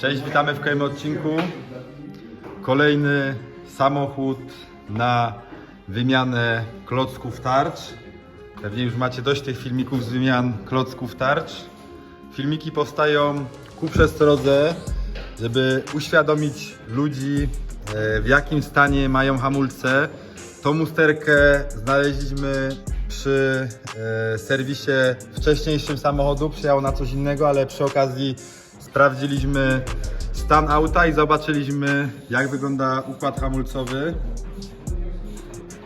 Cześć, witamy w kolejnym odcinku. Kolejny samochód na wymianę klocków tarcz. Pewnie już macie dość tych filmików z wymian klocków tarcz. Filmiki powstają ku przestrodze, żeby uświadomić ludzi e, w jakim stanie mają hamulce. Tą usterkę znaleźliśmy przy e, serwisie wcześniejszym samochodu, przyjechał na coś innego, ale przy okazji sprawdziliśmy stan auta i zobaczyliśmy jak wygląda układ hamulcowy.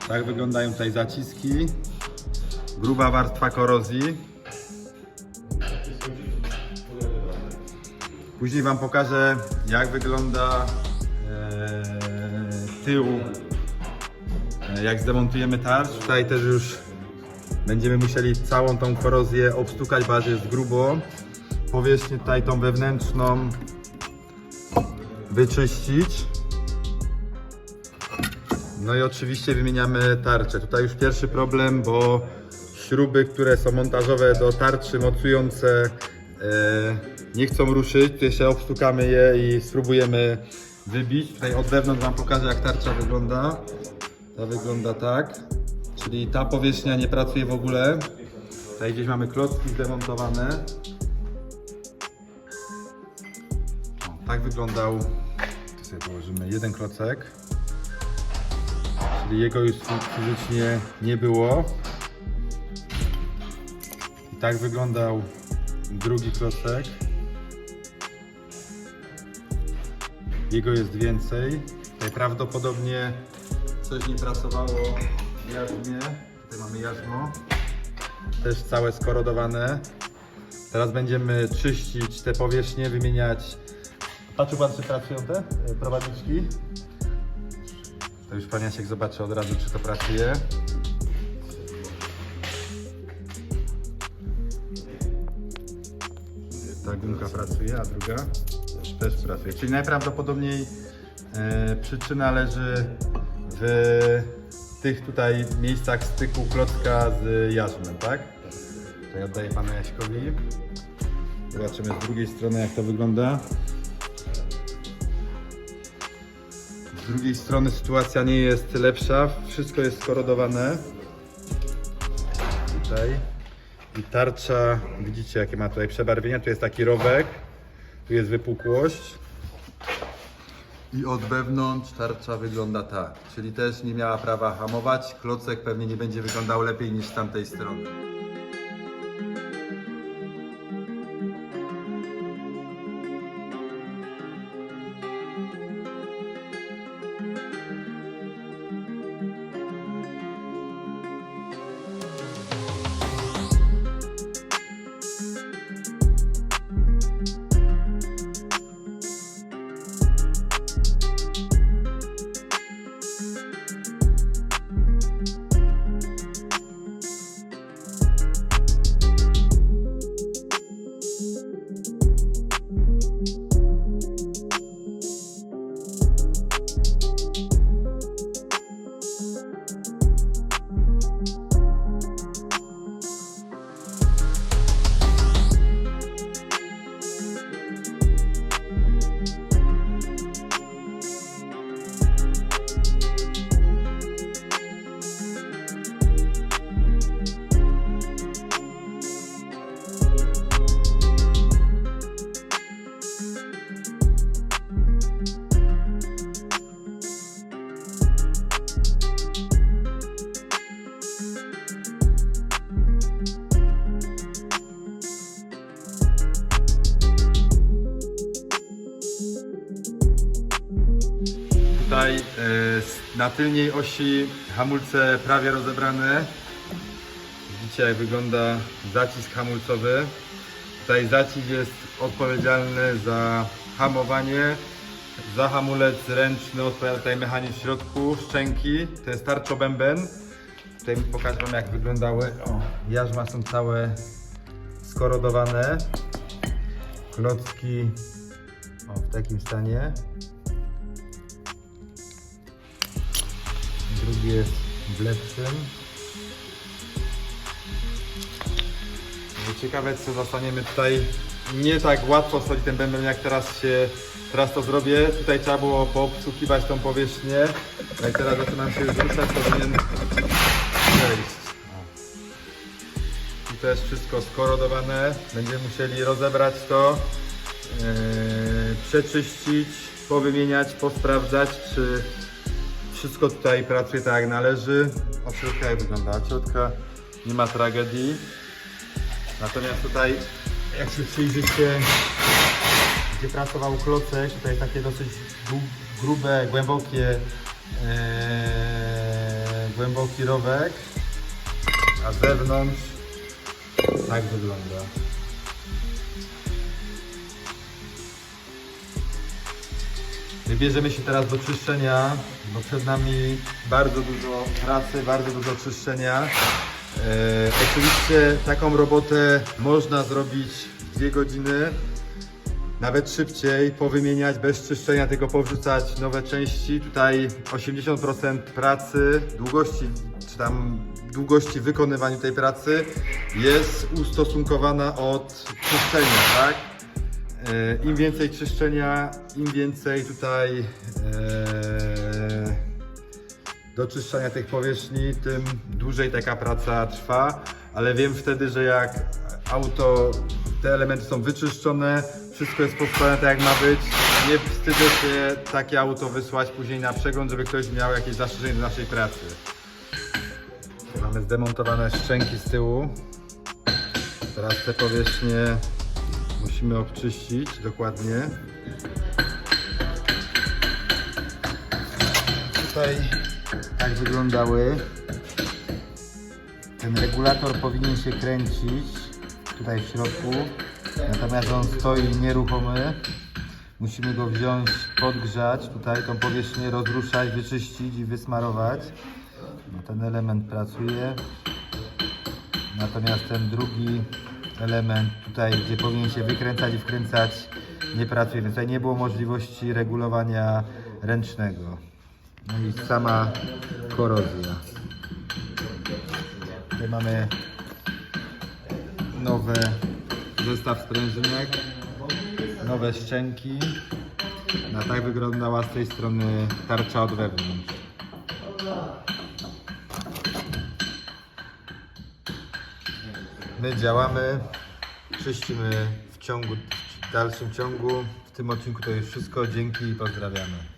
Tak wyglądają tutaj zaciski, gruba warstwa korozji. Później Wam pokażę jak wygląda e, tył, e, jak zdemontujemy tarcz. Tutaj też już będziemy musieli całą tą korozję obstukać, bo jest grubo. Powierzchnię tutaj tą wewnętrzną wyczyścić. No i oczywiście wymieniamy tarczę. Tutaj już pierwszy problem, bo śruby, które są montażowe do tarczy mocujące e, nie chcą ruszyć. Tu jeszcze obstukamy je i spróbujemy wybić. Tutaj od wewnątrz Wam pokażę jak tarcza wygląda. Ta wygląda tak. Czyli ta powierzchnia nie pracuje w ogóle. Tutaj gdzieś mamy klocki zdemontowane. Tak wyglądał. Tu sobie położymy jeden klocek. Czyli jego już fizycznie nie było. I tak wyglądał drugi klocek. Jego jest więcej. Tutaj prawdopodobnie coś nie pracowało w jarzmie. Tutaj mamy jarzmo. Też całe skorodowane. Teraz będziemy czyścić te powierzchnie, wymieniać. Patrzył pan, czy pracują te e, prowadniczki? To już pan Jasiek zobaczy od razu, czy to pracuje. Ta gumka pracuje, a druga też pracuje. Czyli najprawdopodobniej e, przyczyna leży w tych tutaj miejscach styku klocka z jarzmem, tak? To ja oddaję panu Jaśkowi. Zobaczymy z drugiej strony jak to wygląda. Z drugiej strony sytuacja nie jest lepsza, wszystko jest skorodowane. Tutaj. I tarcza, widzicie jakie ma tutaj przebarwienia, tu jest taki rowek, tu jest wypukłość. I od wewnątrz tarcza wygląda tak, czyli też nie miała prawa hamować. Klocek pewnie nie będzie wyglądał lepiej niż z tamtej strony. Na tylniej osi hamulce prawie rozebrane. Widzicie jak wygląda zacisk hamulcowy. Tutaj zacisk jest odpowiedzialny za hamowanie. Za hamulec ręczny odpowiada tutaj mechanizm w środku, szczęki. To jest tarczobęben. Tutaj pokażę wam jak wyglądały. O, jarzma są całe skorodowane. Klocki o, w takim stanie. Jest w lepszym. No Ciekawe co zostaniemy tutaj nie tak łatwo wchodzi ten bęben jak teraz się teraz to zrobię. Tutaj trzeba było poobsługiwać tą powierzchnię. Jak teraz zaczynam się już ruszać, powinien przejść. Tu też wszystko skorodowane. Będziemy musieli rozebrać to, yy, przeczyścić, powymieniać, posprawdzać, czy wszystko tutaj pracuje tak jak należy. Od środka jak wygląda? Od środka nie ma tragedii. Natomiast tutaj, jak się przyjrzycie, gdzie pracował klocek, tutaj takie dosyć gru- grube, głębokie, e, głęboki rowek, a z zewnątrz tak wygląda. Wybierzemy się teraz do czyszczenia, bo przed nami bardzo dużo pracy, bardzo dużo czyszczenia. E, oczywiście taką robotę można zrobić w dwie godziny, nawet szybciej, powymieniać bez czyszczenia, tylko powrzucać nowe części. Tutaj 80% pracy, długości, czy tam długości wykonywania tej pracy jest ustosunkowana od czyszczenia, tak? E, Im więcej czyszczenia, im więcej tutaj e, do czyszczenia tych powierzchni, tym dłużej taka praca trwa, ale wiem wtedy, że jak auto, te elementy są wyczyszczone, wszystko jest poskładane tak jak ma być, nie wstydzę się takie auto wysłać później na przegląd, żeby ktoś miał jakieś zastrzeżenie do naszej pracy. Mamy zdemontowane szczęki z tyłu. Teraz te powierzchnie musimy obczyścić dokładnie. Tutaj tak wyglądały. Ten regulator powinien się kręcić tutaj w środku, natomiast on stoi nieruchomy. Musimy go wziąć, podgrzać, tutaj tą powierzchnię rozruszać, wyczyścić i wysmarować. No, ten element pracuje. Natomiast ten drugi element tutaj, gdzie powinien się wykręcać i wkręcać, nie pracuje. Więc tutaj nie było możliwości regulowania ręcznego. No i sama korozja. Tutaj mamy nowe zestaw sprężynek, nowe szczęki. No tak wyglądała z tej strony tarcza od wewnątrz. My działamy, czyścimy w ciągu, w dalszym ciągu. W tym odcinku to już wszystko. Dzięki i pozdrawiamy.